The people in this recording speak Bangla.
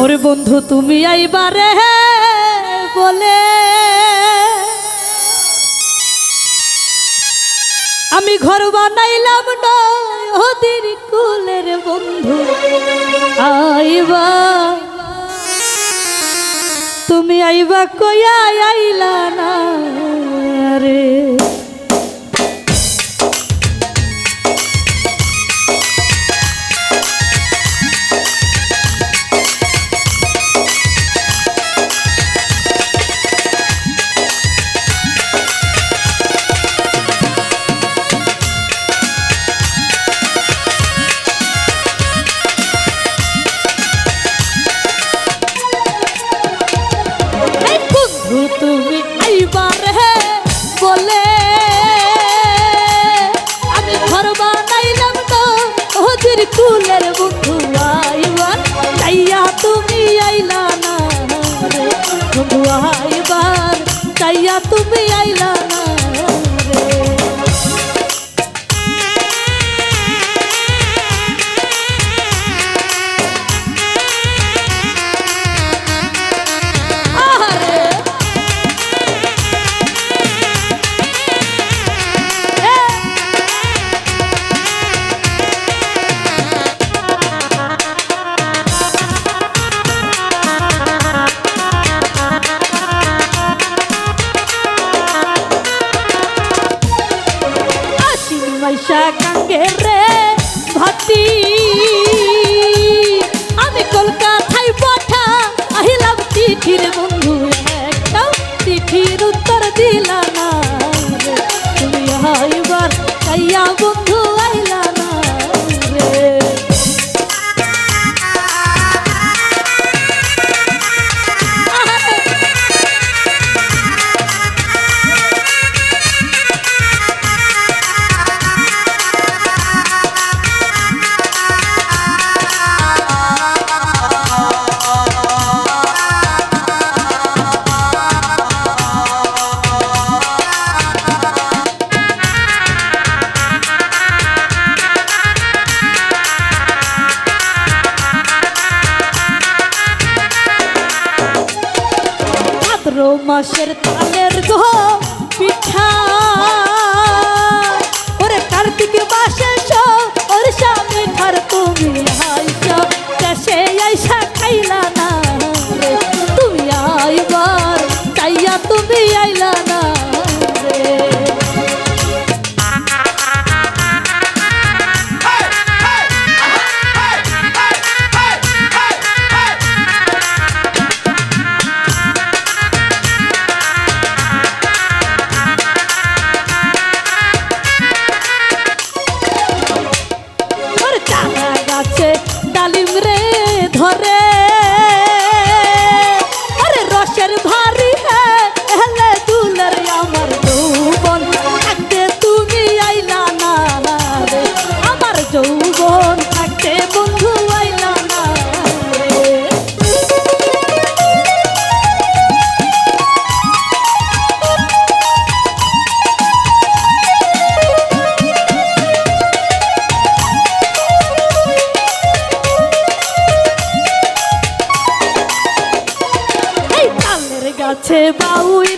ওরে বন্ধু তুমি আইবারে বলে, আমি ঘর বানাইলাম নদীর কুলের বন্ধু, আইবা। তুমি আইবা কয়া আইলা তুমি আইবার হে বলে। আমি ঘর বানাইলাম তো হজির কুলের বন্ধু আইবার। তাইয়া তুমি আইলা না আইবার। তাইয়া তুমি মাইশা কাঙ্গে রে ভাতি মাসের তালের গো পিঠা। গাছে বাউই